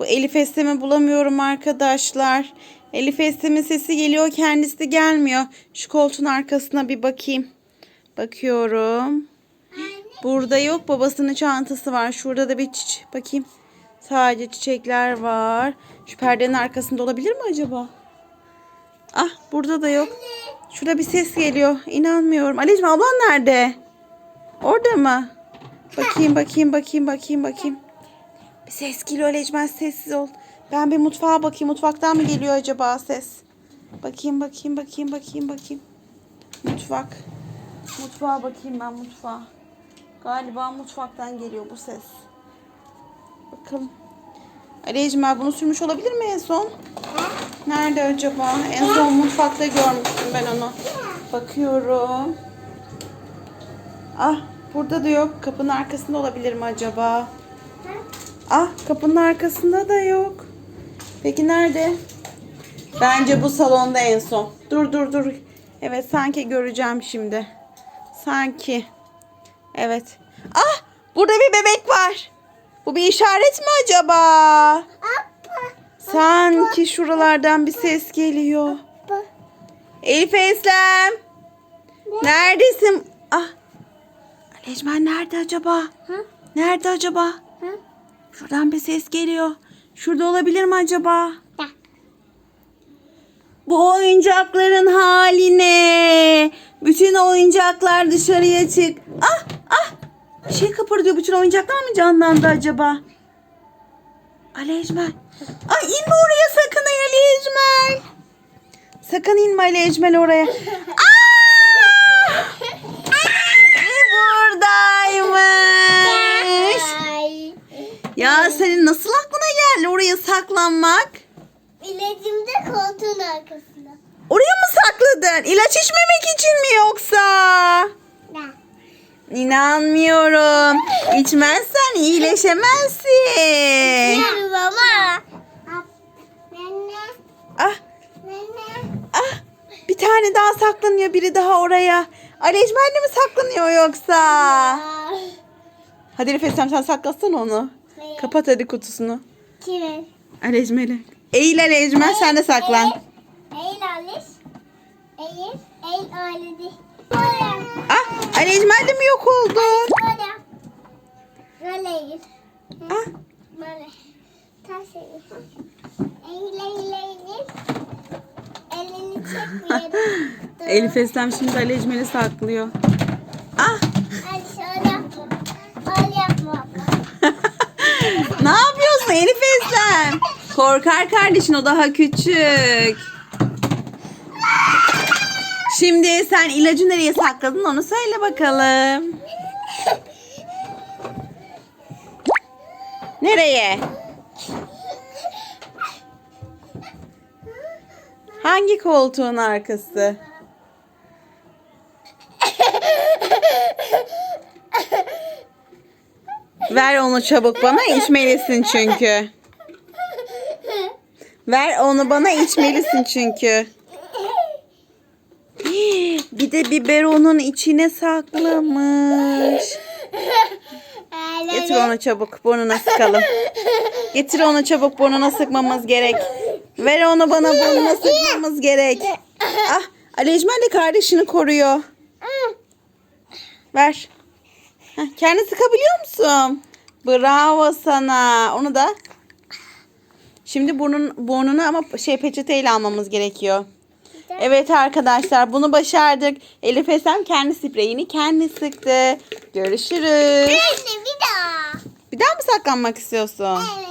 Bu Elif Estem'i bulamıyorum arkadaşlar. Elif Estem'in sesi geliyor kendisi de gelmiyor. Şu koltuğun arkasına bir bakayım. Bakıyorum. Burada yok babasının çantası var. Şurada da bir çiçek. Bakayım. Sadece çiçekler var. Şu perdenin arkasında olabilir mi acaba? Ah burada da yok. Şurada bir ses geliyor. İnanmıyorum. Anneciğim ablan nerede? Orada mı? Bakayım bakayım bakayım bakayım bakayım. Ses geliyor Lecmen sessiz ol. Ben bir mutfağa bakayım. Mutfaktan mı geliyor acaba ses? Bakayım bakayım bakayım bakayım bakayım. Mutfak. Mutfağa bakayım ben mutfağa. Galiba mutfaktan geliyor bu ses. Bakalım. Ali bunu sürmüş olabilir mi en son? Nerede acaba? En son mutfakta görmüştüm ben onu. Bakıyorum. Ah burada da yok. Kapının arkasında olabilir mi acaba? Ah kapının arkasında da yok. Peki nerede? Bence bu salonda en son. Dur dur dur. Evet sanki göreceğim şimdi. Sanki. Evet. Ah burada bir bebek var. Bu bir işaret mi acaba? Sanki şuralardan bir ses geliyor. Elif Eslem. Neredesin? Ah. Alecmen nerede acaba? Nerede acaba? Şuradan bir ses geliyor. Şurada olabilir mi acaba? Bu oyuncakların haline. Bütün oyuncaklar dışarıya çık. Ah ah. Bir şey kıpırdıyor. Bütün oyuncaklar mı canlandı acaba? Ali Ecmel. Ay inme oraya sakın Ali Ecmel. Sakın inme Ali Ecmel oraya. Aa! senin nasıl aklına geldi oraya saklanmak? İlacım da koltuğun arkasında. Oraya mı sakladın? İlaç içmemek için mi yoksa? Ben. İnanmıyorum. İçmezsen iyileşemezsin. Yarım ama. Nene, Ah nene. ah bir tane daha saklanıyor biri daha oraya. De mi saklanıyor yoksa? Hadi Elif Esem sen saklasana onu. Kapat hadi kutusunu. Kimin? Ali Ecmel'e. Eğil Ali Ecmel sen de saklan. Eğil, Aliş. Eğil, eğil. Böyle. Ah Ali Ecmel de mi yok oldu? Böyle. Böyle. Ah Böyle. Ters eğil. Eğil, eğil, eğil. Elini çekmeyelim. Dur. Elif Esem şimdi Ali Ecmel'i saklıyor. Ah Hadi şöyle yapma. Öyle yapma. ne yapıyorsun Elif Eslem? Korkar kardeşin o daha küçük. Şimdi sen ilacı nereye sakladın onu söyle bakalım. Nereye? Hangi koltuğun arkası? Ver onu çabuk bana içmelisin çünkü. Ver onu bana içmelisin çünkü. Bir de biberonun içine saklamış. Getir onu çabuk burnuna sıkalım. Getir onu çabuk burnuna sıkmamız gerek. Ver onu bana burnuna sıkmamız gerek. Ah Ali Ecmel de kardeşini koruyor. Ver. Heh, kendi sıkabiliyor musun? Bravo sana. Onu da Şimdi burnun burnunu ama şey peçeteyle almamız gerekiyor. Evet arkadaşlar bunu başardık. Elif Esem kendi spreyini kendi sıktı. Görüşürüz. Anne bir daha. Bir daha mı saklanmak istiyorsun? Evet.